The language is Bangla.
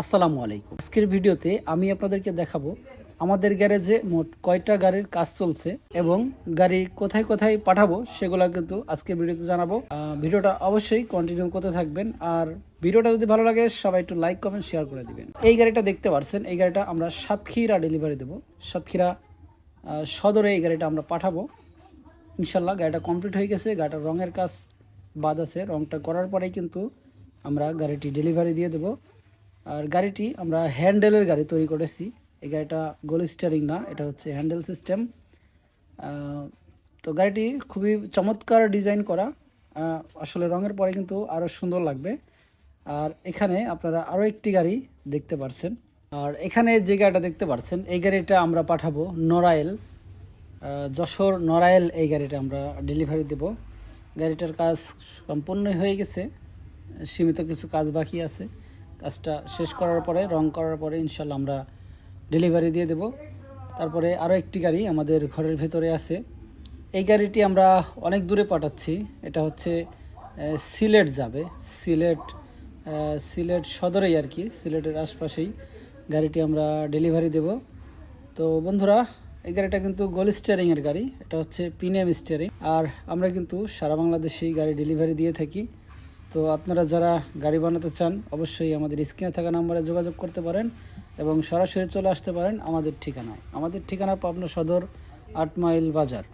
আসসালামু আলাইকুম। আজকের ভিডিওতে আমি আপনাদেরকে দেখাবো আমাদের গ্যারেজে মোট কয়টা গাড়ির কাজ চলছে এবং গাড়ি কোথায় কোথায় পাঠাবো সেগুলো কিন্তু আজকের ভিডিওতে জানাব। ভিডিওটা অবশ্যই কন্টিনিউ করতে থাকবেন আর ভিডিওটা যদি ভালো লাগে সবাই একটু লাইক কমেন্ট শেয়ার করে দিবেন। এই গাড়িটা দেখতে পারছেন, এই গাড়িটা আমরা সাতক্ষীরা ডেলিভারি দেবো। সাতক্ষীরা সদরে এই গাড়িটা আমরা পাঠাবো। ইনশাল্লাহ গাড়িটা কমপ্লিট হয়ে গেছে, গাড়িটার রঙের কাজ বাদ আছে। রঙটা করার পরেই কিন্তু আমরা গাড়িটি ডেলিভারি দিয়ে দেবো। আর গাড়িটি আমরা হ্যান্ডেলের গাড়ি তৈরি করেছি। এই গাড়িটা গোল স্টিয়ারিং না, এটা হচ্ছে হ্যান্ডেল সিস্টেম তো গাড়িটি খুবই চমৎকার ডিজাইন করা। আসলে রঙের পরে কিন্তু আরও সুন্দর লাগবে। আর এখানে আপনারা আরও একটি গাড়ি দেখতে পারছেন। আর এখানে যে গাড়িটা দেখতে পারছেন, এই গাড়িটা আমরা পাঠাবো নরাইল যশোর নড়াইল এই গাড়িটা আমরা ডেলিভারি দেব। গাড়িটার কাজ সম্পূর্ণ হয়ে গেছে। সীমিত কিছু কাজ বাকি আছে। কাজটা শেষ করার পরে, রং করার পরে ইনশাল্লাহ আমরা ডেলিভারি দিয়ে দেব। তারপরে আরও একটি গাড়ি আমাদের ঘরের ভেতরে আছে। এই গাড়িটি আমরা অনেক দূরে পাঠাচ্ছি। এটা হচ্ছে সিলেট যাবে। সিলেট সিলেট সদরেই আর কি। সিলেটের আশপাশেই গাড়িটি আমরা ডেলিভারি দেব। তো বন্ধুরা, এই গাড়িটা কিন্তু গোল স্টিয়ারিংয়ের গাড়ি। এটা হচ্ছে পিনিয়াম স্টিয়ারিং আর আমরা কিন্তু সারা বাংলাদেশেই গাড়ি ডেলিভারি দিয়ে থাকি। তো আপনারা যারা গাড়ি বানাতে চান, অবশ্যই আমাদের স্ক্রিনে থাকা নাম্বারে যোগাযোগ করতে পারেন এবং সরাসরি চলে আসতে পারেন আমাদের ঠিকানায়। আমাদের ঠিকানা পাবনা সদর, আট মাইল বাজার।